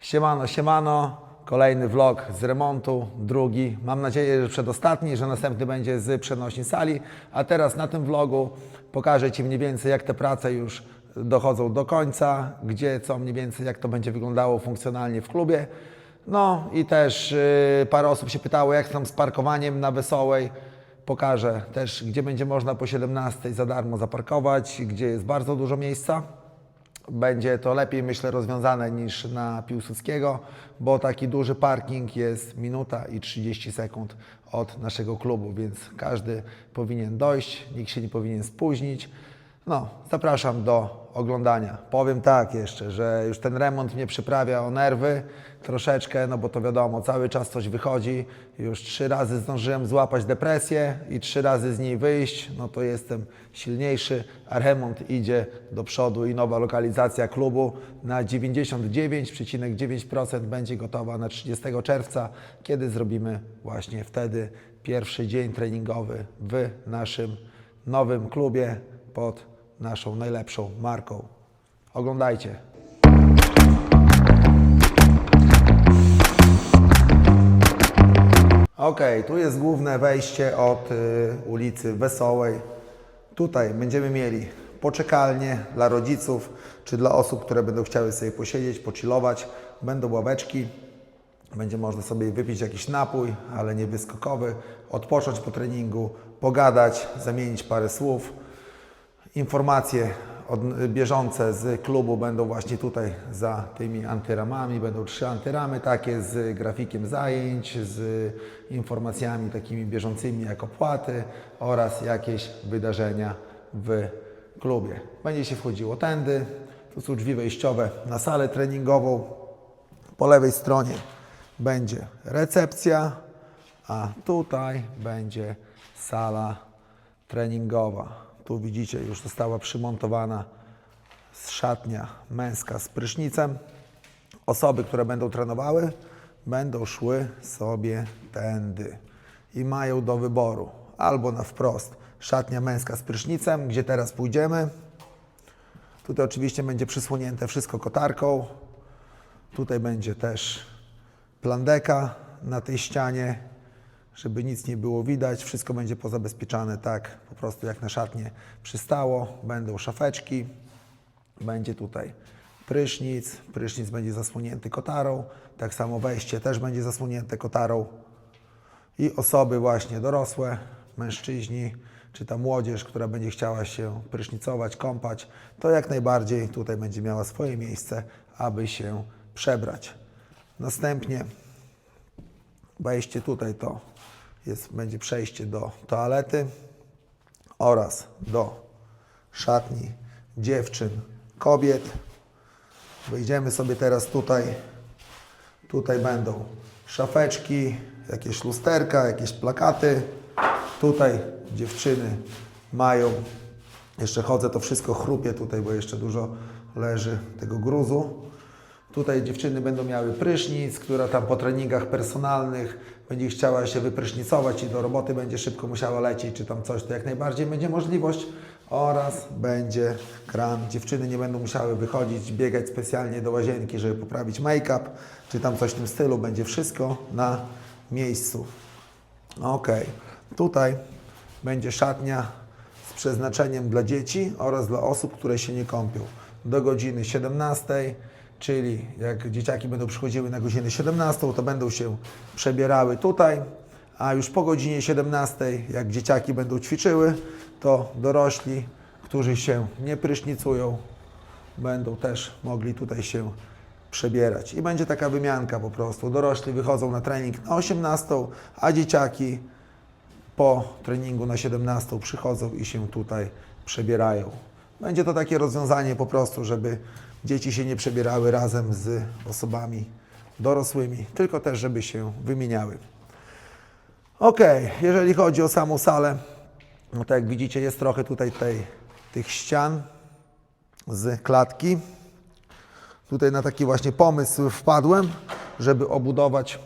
Siemano, siemano. Kolejny vlog z remontu, drugi. Mam nadzieję, że przedostatni, że następny będzie z przenośni sali. A teraz na tym vlogu pokażę Ci mniej więcej, jak te prace już dochodzą do końca, gdzie, co mniej więcej, jak to będzie wyglądało funkcjonalnie w klubie. No i też yy, parę osób się pytało, jak tam z parkowaniem na Wesołej. Pokażę też, gdzie będzie można po 17 za darmo zaparkować, gdzie jest bardzo dużo miejsca. Będzie to lepiej, myślę, rozwiązane niż na Piłsudskiego, bo taki duży parking jest minuta i 30 sekund od naszego klubu, więc każdy powinien dojść, nikt się nie powinien spóźnić. No, zapraszam do oglądania. Powiem tak jeszcze, że już ten remont mnie przyprawia o nerwy troszeczkę, no bo to wiadomo, cały czas coś wychodzi. Już trzy razy zdążyłem złapać depresję i trzy razy z niej wyjść, no to jestem silniejszy, a remont idzie do przodu i nowa lokalizacja klubu na 99,9% będzie gotowa na 30 czerwca, kiedy zrobimy właśnie wtedy pierwszy dzień treningowy w naszym nowym klubie pod naszą najlepszą marką. Oglądajcie. Ok, tu jest główne wejście od y, ulicy Wesołej. Tutaj będziemy mieli poczekalnię dla rodziców, czy dla osób, które będą chciały sobie posiedzieć, pochillować. Będą ławeczki, będzie można sobie wypić jakiś napój, ale nie wyskokowy, odpocząć po treningu, pogadać, zamienić parę słów. Informacje od, bieżące z klubu będą właśnie tutaj za tymi antyramami. Będą trzy antyramy takie z grafikiem zajęć, z informacjami takimi bieżącymi jak opłaty oraz jakieś wydarzenia w klubie. Będzie się wchodziło tędy. Tu są drzwi wejściowe na salę treningową. Po lewej stronie będzie recepcja, a tutaj będzie sala treningowa. Tu widzicie, już została przymontowana szatnia męska z prysznicem. Osoby, które będą trenowały, będą szły sobie tędy i mają do wyboru albo na wprost szatnia męska z prysznicem, gdzie teraz pójdziemy. Tutaj oczywiście będzie przysłonięte wszystko kotarką. Tutaj będzie też plandeka na tej ścianie, żeby nic nie było widać. Wszystko będzie pozabezpieczane tak, po prostu jak na szatnie przystało. Będą szafeczki, będzie tutaj prysznic, prysznic będzie zasłonięty kotarą, tak samo wejście też będzie zasłonięte kotarą. I osoby właśnie dorosłe, mężczyźni, czy ta młodzież, która będzie chciała się prysznicować, kąpać, to jak najbardziej tutaj będzie miała swoje miejsce, aby się przebrać. Następnie wejście tutaj to jest, będzie przejście do toalety oraz do szatni dziewczyn, kobiet. Wejdziemy sobie teraz tutaj. Tutaj będą szafeczki, jakieś lusterka, jakieś plakaty. Tutaj dziewczyny mają, jeszcze chodzę, to wszystko chrupie tutaj, bo jeszcze dużo leży tego gruzu. Tutaj dziewczyny będą miały prysznic, która tam po treningach personalnych będzie chciała się wyprysznicować i do roboty będzie szybko musiała lecieć, czy tam coś, to jak najbardziej będzie możliwość. Oraz będzie kran. Dziewczyny nie będą musiały wychodzić, biegać specjalnie do łazienki, żeby poprawić make-up, czy tam coś w tym stylu. Będzie wszystko na miejscu. Ok, tutaj będzie szatnia z przeznaczeniem dla dzieci oraz dla osób, które się nie kąpią. Do godziny 17, czyli jak dzieciaki będą przychodziły na godzinę 17, to będą się przebierały tutaj, a już po godzinie 17, jak dzieciaki będą ćwiczyły, to dorośli, którzy się nie prysznicują, będą też mogli tutaj się przebierać. I będzie taka wymianka po prostu. Dorośli wychodzą na trening na 18, a dzieciaki po treningu na 17 przychodzą i się tutaj przebierają. Będzie to takie rozwiązanie po prostu, żeby dzieci się nie przebierały razem z osobami dorosłymi, tylko też, żeby się wymieniały. Ok, jeżeli chodzi o samą salę, no to jak widzicie jest trochę tutaj tej, tych ścian z klatki. Tutaj na taki właśnie pomysł wpadłem, żeby obudować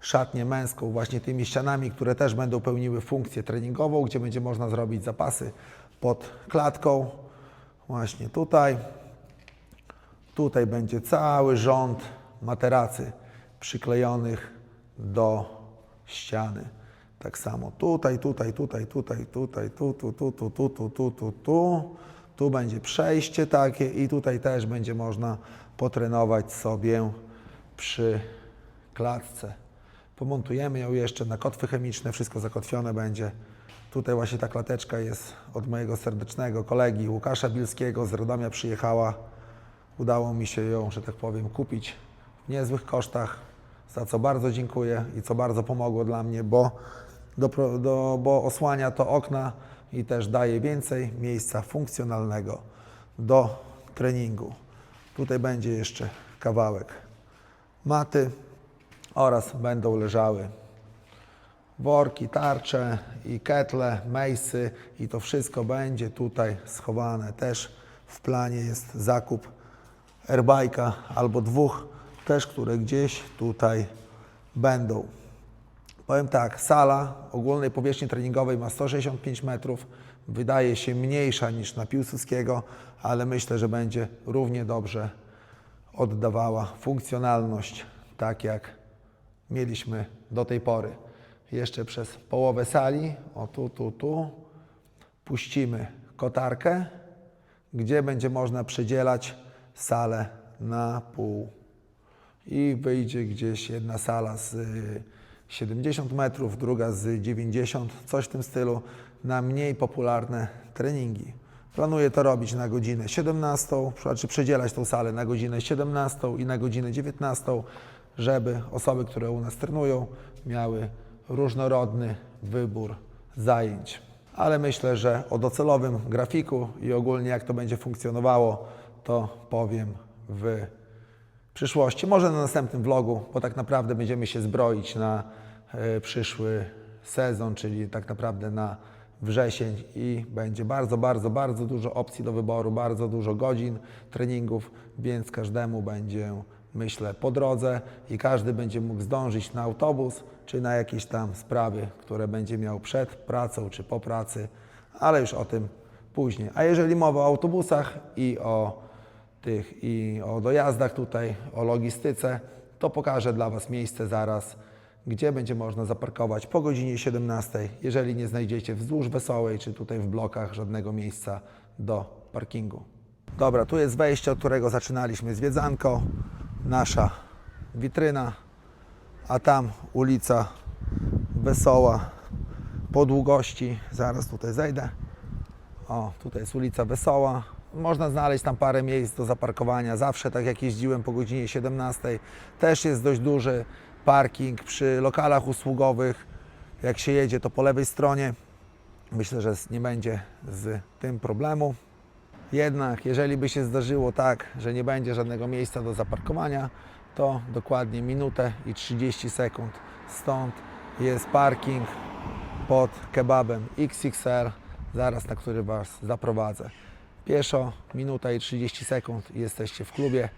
szatnię męską właśnie tymi ścianami, które też będą pełniły funkcję treningową, gdzie będzie można zrobić zapasy pod klatką. Właśnie tutaj. Tutaj będzie cały rząd materacy przyklejonych do ściany. Tak samo tutaj, tutaj, tutaj, tutaj, tutaj, tu, tu, tu, tu, tu, tu, tu, tu, tu. Tu będzie przejście takie i tutaj też będzie można potrenować sobie przy klatce. Pomontujemy ją jeszcze na kotwy chemiczne, wszystko zakotwione będzie. Tutaj właśnie ta klateczka jest od mojego serdecznego kolegi Łukasza Bilskiego z Radomia przyjechała. Udało mi się ją, że tak powiem, kupić w niezłych kosztach, za co bardzo dziękuję i co bardzo pomogło dla mnie, bo, do, do, bo osłania to okna i też daje więcej miejsca funkcjonalnego do treningu. Tutaj będzie jeszcze kawałek maty oraz będą leżały worki, tarcze i ketle, mejsy i to wszystko będzie tutaj schowane. Też w planie jest zakup airbike'a albo dwóch też, które gdzieś tutaj będą. Powiem tak, sala ogólnej powierzchni treningowej ma 165 metrów. Wydaje się mniejsza niż na Piłsudskiego, ale myślę, że będzie równie dobrze oddawała funkcjonalność, tak jak mieliśmy do tej pory. Jeszcze przez połowę sali, o tu, tu, tu, puścimy kotarkę, gdzie będzie można przedzielać salę na pół. I wyjdzie gdzieś jedna sala z y, 70 metrów, druga z 90, coś w tym stylu, na mniej popularne treningi. Planuję to robić na godzinę 17, znaczy przedzielać tą salę na godzinę 17 i na godzinę 19, żeby osoby, które u nas trenują, miały różnorodny wybór zajęć. Ale myślę, że o docelowym grafiku i ogólnie jak to będzie funkcjonowało, to powiem w przyszłości. Może na następnym vlogu, bo tak naprawdę będziemy się zbroić na e, przyszły sezon, czyli tak naprawdę na wrzesień i będzie bardzo, bardzo, bardzo dużo opcji do wyboru, bardzo dużo godzin treningów, więc każdemu będzie, myślę, po drodze i każdy będzie mógł zdążyć na autobus czy na jakieś tam sprawy, które będzie miał przed pracą czy po pracy, ale już o tym później. A jeżeli mowa o autobusach i o tych i o dojazdach tutaj, o logistyce, to pokażę dla Was miejsce zaraz, gdzie będzie można zaparkować po godzinie 17, jeżeli nie znajdziecie wzdłuż Wesołej czy tutaj w blokach żadnego miejsca do parkingu. Dobra, tu jest wejście, od którego zaczynaliśmy zwiedzanko, nasza witryna, a tam ulica Wesoła po długości, zaraz tutaj zejdę. O, tutaj jest ulica Wesoła. Można znaleźć tam parę miejsc do zaparkowania. Zawsze, tak jak jeździłem po godzinie 17, też jest dość duży parking przy lokalach usługowych. Jak się jedzie, to po lewej stronie. Myślę, że nie będzie z tym problemu. Jednak, jeżeli by się zdarzyło tak, że nie będzie żadnego miejsca do zaparkowania, to dokładnie minutę i 30 sekund stąd jest parking pod kebabem XXL, zaraz na który Was zaprowadzę. Pieszo, minuta i 30 sekund jesteście w klubie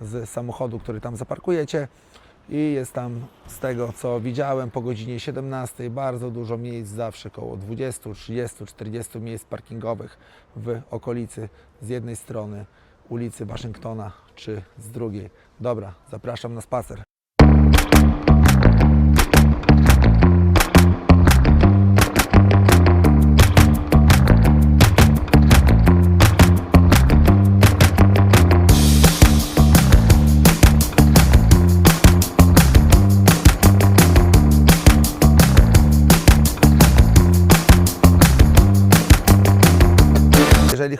z samochodu, który tam zaparkujecie i jest tam z tego co widziałem po godzinie 17 bardzo dużo miejsc, zawsze około 20, 30, 40 miejsc parkingowych w okolicy z jednej strony ulicy Waszyngtona czy z drugiej. Dobra, zapraszam na spacer.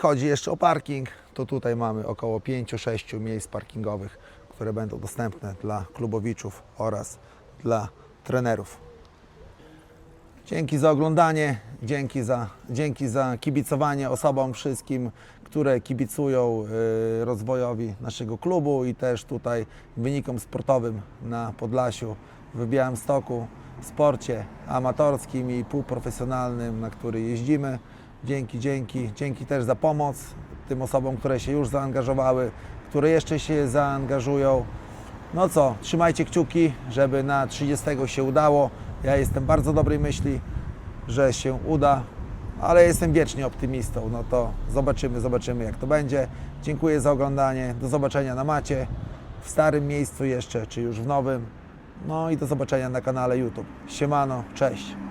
Chodzi jeszcze o parking, to tutaj mamy około 5-6 miejsc parkingowych, które będą dostępne dla klubowiczów oraz dla trenerów. Dzięki za oglądanie, dzięki za, dzięki za kibicowanie osobom wszystkim, które kibicują y, rozwojowi naszego klubu i też tutaj wynikom sportowym na Podlasiu, w Białymstoku, sporcie amatorskim i półprofesjonalnym, na który jeździmy. Dzięki, dzięki, dzięki też za pomoc tym osobom, które się już zaangażowały, które jeszcze się zaangażują. No co, trzymajcie kciuki, żeby na 30 się udało. Ja jestem bardzo dobrej myśli, że się uda ale jestem wiecznie optymistą. No to zobaczymy, zobaczymy jak to będzie. Dziękuję za oglądanie. Do zobaczenia na macie, w starym miejscu jeszcze, czy już w nowym. No i do zobaczenia na kanale YouTube. Siemano, cześć.